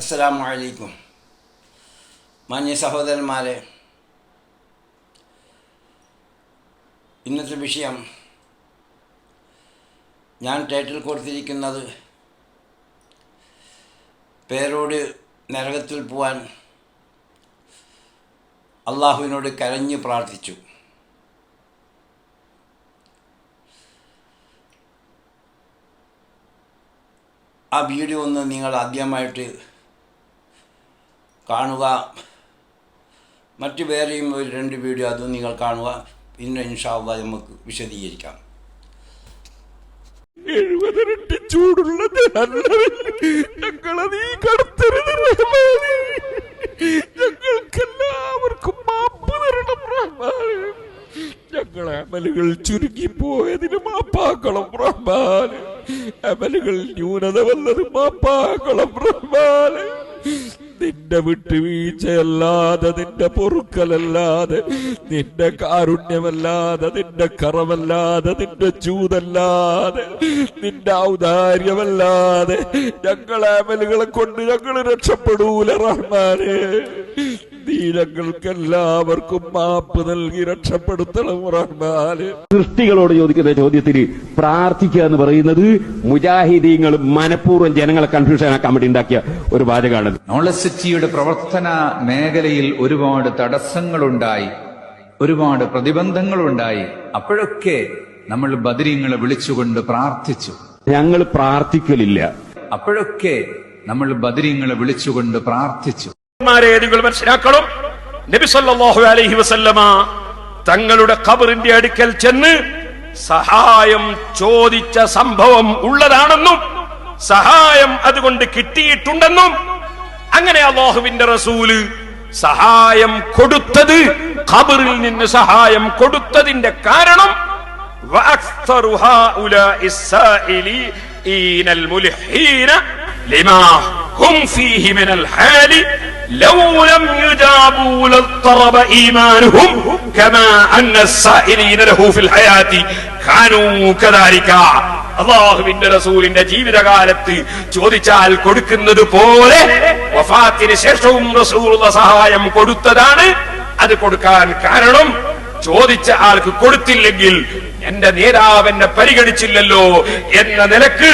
അസ്സലാമു അലൈക്കും മാന്യ സഹോദരന്മാരെ ഇന്നത്തെ വിഷയം ഞാൻ ടൈറ്റിൽ കൊടുത്തിരിക്കുന്നത് പേരോട് നരകത്തിൽ പോവാൻ അള്ളാഹുവിനോട് കരഞ്ഞ് പ്രാർത്ഥിച്ചു. ആ വീഡിയോ ഒന്ന് നിങ്ങൾ ആദ്യമായിട്ട് കാണുക. മറ്റു വേറെയും ഒരു രണ്ട് വീഡിയോ അതും നിങ്ങൾ കാണുക. പിന്നെ ഇൻഷാവ നമുക്ക് വിശദീകരിക്കാം. എഴുപതിരട്ടി ചൂടുള്ള ഞങ്ങളെ അമലുകൾ കടത്തരുത് പോയതിന് മാപ്പാക്കണം റഹ്മാൻ അമലുകൾ ന്യൂനത വന്നത് മാപ്പാക്കണം റഹ്മാൻ നിന്റെ വിട്ടുവീഴ്ചയല്ലാതെ നിന്റെ പൊറുക്കലല്ലാതെ നിന്റെ കാരുണ്യമല്ലാതെ നിന്റെ കറവല്ലാതെ നിന്റെ ചൂതല്ലാതെ നിന്റെ ഔദാര്യമല്ലാതെ ഞങ്ങളെ അമലുകളെ കൊണ്ട് ഞങ്ങൾ രക്ഷപ്പെടൂല റഹ്മാനെ. എല്ലാവർക്കും മാപ്പ് നൽകി രക്ഷപ്പെടുത്തണം റഹ്മാനെ. സൃഷ്ടികളോട് ചോദിക്കുന്ന ചോദ്യത്തിന് പ്രാർത്ഥിക്കുക എന്ന് പറയുന്നത് മുജാഹിദീങ്ങൾ മനഃപൂർവം ജനങ്ങളെ കൺഫ്യൂഷൻ ആക്കാൻ വേണ്ടി ഉണ്ടാക്കിയ ഒരു വാചകമാണ്. നോളജ് സിറ്റിയുടെ പ്രവർത്തന മേഖലയിൽ ഒരുപാട് തടസ്സങ്ങളുണ്ടായി ഒരുപാട് പ്രതിബന്ധങ്ങളുണ്ടായി. അപ്പോഴൊക്കെ നമ്മൾ ബദരീങ്ങളെ വിളിച്ചുകൊണ്ട് പ്രാർത്ഥിച്ചു. ഞങ്ങൾ പ്രാർത്ഥിക്കലില്ല. അപ്പോഴൊക്കെ നമ്മൾ ബദരീങ്ങളെ വിളിച്ചുകൊണ്ട് പ്രാർത്ഥിച്ചു. മാരെ മനസ്സിലാക്കണം. നബി സല്ലല്ലാഹു അലൈഹി വസല്ലമ തങ്ങളുടെ കബറിന്റെ അടുക്കൽ ചെന്ന് സഹായം ചോദിച്ച സംഭവം ഉള്ളതാണെന്നും സഹായം അതുകൊണ്ട് കിട്ടിയിട്ടുണ്ടെന്നും അങ്ങനെ അള്ളാഹുവിന്റെ റസൂൽ സഹായം കൊടുത്തത് ഖബറിൽ നിന്ന് സഹായം കൊടുത്തതിന്റെ കാരണം ഫീഹി മിനൽ هم فيه من الحال لو لم يجابوا لاضطرب إيمانهم كما أن السائلين له في الحياة كانوا كذلك അള്ളാഹുവിന്റെ റസൂലിന്റെ ജീവിതകാലത്ത് ചോദിച്ചാൽ കൊടുക്കുന്നത് പോലെ വഫാത്തിന് ശേഷവും റസൂലുള്ള സഹായം കൊടുത്തതാണ് അത് കൊടുക്കാൻ കാരണം ചോദിച്ച ആൾക്ക് കൊടുത്തില്ലെങ്കിൽ എന്റെ നേതാവ് എന്നെ പരിഗണിച്ചില്ലല്ലോ എന്ന നിലക്ക്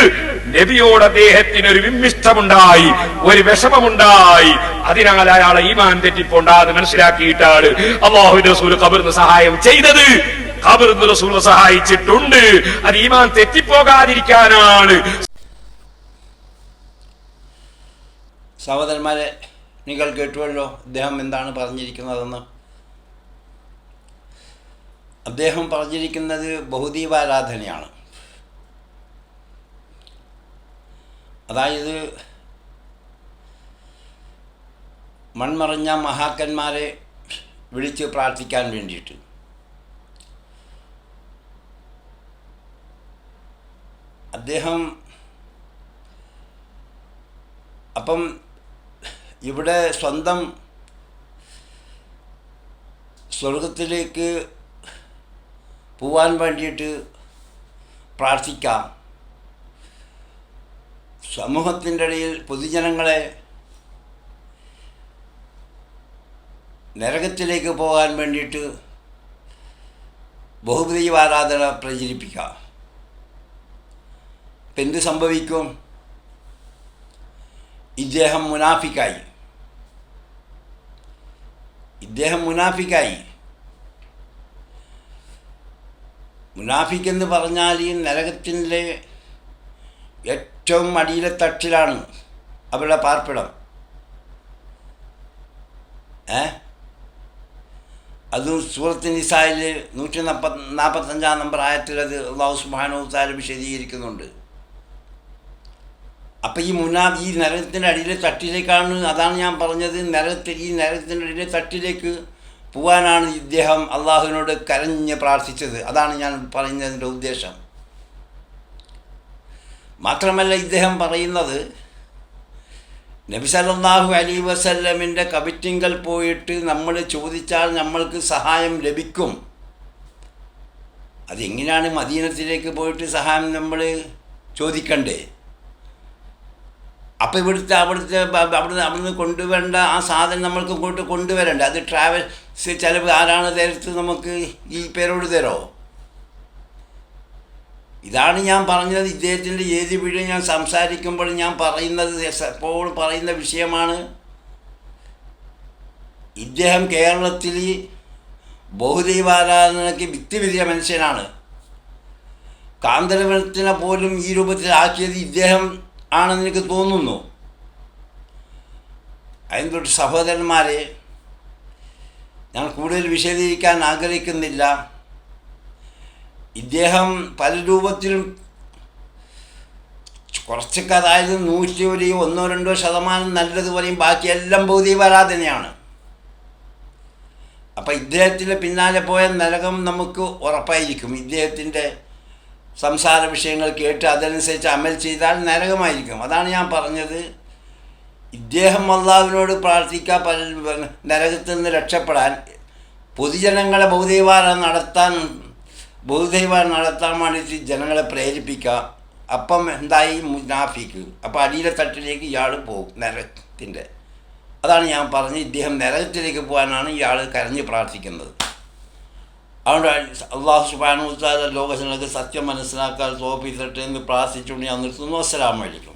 നബിയോട് അദ്ദേഹത്തിന് ഒരു വിമ്മിഷ്ടമുണ്ടായി ഒരു വിഷമമുണ്ടായി. അതിനാൽ അയാളെ ഈമാൻ തെറ്റിപ്പോണ്ടാന്ന് മനസ്സിലാക്കിയിട്ടാണ് അള്ളാഹുവിന്റെ റസൂൽ കബറിന് സഹായം ചെയ്തത്. കബറിന് റസൂൽ സഹായിച്ചിട്ടുണ്ട്. അത് ഈമാൻ തെറ്റിപ്പോകാതിരിക്കാനാണ്. സഹോദരന്മാരെ നിങ്ങൾ കേട്ടുവല്ലോ അദ്ദേഹം എന്താണ് പറഞ്ഞിരിക്കുന്നതെന്ന്. അദ്ദേഹം പറഞ്ഞിരിക്കുന്നത് ബഹുദീപാരാധനയാണ്. അതായത് മൺമറഞ്ഞ മഹാക്കന്മാരെ വിളിച്ച് പ്രാർത്ഥിക്കാൻ വേണ്ടിയിട്ട്. അദ്ദേഹം അപ്പം ഇവിടെ സ്വന്തം സ്വർഗത്തിലേക്ക് പോവാൻ വേണ്ടിയിട്ട് പ്രാർത്ഥിക്കാം. സമൂഹത്തിന്റെ ഇടയിൽ പൊതുജനങ്ങളെ നരകത്തിലേക്ക് പോകാൻ വേണ്ടിയിട്ട് ബഹുദൈവ ആരാധന പ്രചരിപ്പിക്കാം ഇപ്പം എന്ത് സംഭവിക്കും? ഇദ്ദേഹം മുനാഫിക്കായി. ഇദ്ദേഹം മുനാഫിക്കായി. മുനാഫിക്കെന്ന് പറഞ്ഞാൽ ഈ നരകത്തിന്റെ ഏറ്റവും അടിയിലെ തട്ടിലാണ് അവരുടെ പാർപ്പിടം. ഏ? അതും സൂറത്ത് നിസായിൽ നൂറ്റി നാൽപ്പത്തി നാൽപ്പത്തഞ്ചാം നമ്പർ ആയത്തിൽ അത് അള്ളാഹു സുബാനു താൽ വിശദീകരിക്കുന്നുണ്ട്. അപ്പം ഈ മുനാ ഈ നരകത്തിന്റെ അടിയിലെ തട്ടിലേക്കാണ് അതാണ് ഞാൻ പറഞ്ഞത്. നരകത്തിൽ ഈ നരകത്തിന്റെ അടിയിലെ തട്ടിലേക്ക് പോകാനാണ് ഇദ്ദേഹം അള്ളാഹുവിനോട് കരഞ്ഞ് പ്രാർത്ഥിച്ചത്. അതാണ് ഞാൻ പറയുന്നതിന്റെ ഉദ്ദേശം. മാത്രമല്ല ഇദ്ദേഹം പറയുന്നത് നബി സല്ലല്ലാഹു അലൈ വസല്ലമിന്റെ കവിറ്റിങ്കൽ പോയിട്ട് നമ്മൾ ചോദിച്ചാൽ നമ്മൾക്ക് സഹായം ലഭിക്കും. അതെങ്ങനെയാണ് മദീനത്തിലേക്ക് പോയിട്ട് സഹായം നമ്മൾ ചോദിക്കണ്ടേ? അപ്പോൾ ഇവിടുത്തെ അവിടുത്തെ അവിടുന്ന് അവിടുന്ന് കൊണ്ടുവരേണ്ട ആ സാധനം നമ്മൾക്ക് ഇങ്ങോട്ട് കൊണ്ടുവരണ്ടേ? അത് ട്രാവൽസ് ചിലവ് ആരാണ് തരത്ത് നമുക്ക് ഈ പേരോട് തരോ? ഇതാണ് ഞാൻ പറഞ്ഞത്. ഇദ്ദേഹത്തിന്റെ ഏത് വീഡിയോ ഞാൻ സംസാരിക്കുമ്പോൾ ഞാൻ പറയുന്നത് എപ്പോൾ പറയുന്ന വിഷയമാണ്. ഇദ്ദേഹം കേരളത്തിൽ ബഹുദൈവാരാധനയ്ക്ക് വിധിയ മനുഷ്യനാണ്. കാന്തരവനത്തിനെ പോലും ഈ രൂപത്തിൽ രൂപത്തിലാക്കിയത് ഇദ്ദേഹം ആണെന്ന് എനിക്ക് തോന്നുന്നു. അതിന്റെ സഹോദരന്മാരെ ഞാൻ കൂടുതൽ വിശദീകരിക്കാൻ ആഗ്രഹിക്കുന്നില്ല. ഇദ്ദേഹം പല രൂപത്തിലും കുറച്ചൊക്കെ അതായത് നൂറ്റി ഒരു ഒന്നോ രണ്ടോ ശതമാനം നല്ലത് പറയും ബാക്കിയെല്ലാം ഭൗതികരാധനയാണ് അപ്പം ഇദ്ദേഹത്തിന്റെ പിന്നാലെ പോയ നരകം നമുക്ക് ഉറപ്പായിരിക്കും. ഇദ്ദേഹത്തിന്റെ സംസാര വിഷയങ്ങൾ കേട്ട് അതനുസരിച്ച് അമൽ ചെയ്താൽ നരകമായിരിക്കും. അതാണ് ഞാൻ പറഞ്ഞത്. ഇദ്ദേഹം അള്ളാവിനോട് പ്രാർത്ഥിക്കുക പല നരകത്തിൽ നിന്ന് രക്ഷപ്പെടാൻ പൊതുജനങ്ങളെ ബഹുദൈവാരം നടത്താൻ ബഹുദൈവാരം നടത്താൻ വേണ്ടിയിട്ട് ജനങ്ങളെ പ്രേരിപ്പിക്കുക. അപ്പം എന്തായി? മുനാഫിക്ക്. അപ്പം അടിയിലെ തട്ടിലേക്ക് ഇയാൾ പോകും നരകത്തിന്റെ. അതാണ് ഞാൻ പറഞ്ഞ് ഇദ്ദേഹം നരകത്തിലേക്ക് പോകാനാണ് ഇയാൾ കരഞ്ഞ് പ്രാർത്ഥിക്കുന്നത്. അതുകൊണ്ട് അള്ളാഹു സുബാനുസാദ ലോകജനങ്ങൾക്ക് സത്യം മനസ്സിലാക്കാൻ തോപ്പിത്തിട്ട് എന്ന് പ്രാർത്ഥിച്ചുകൊണ്ട് ഞാൻ നിർത്തുന്നു. അസ്സലാമലൈക്കും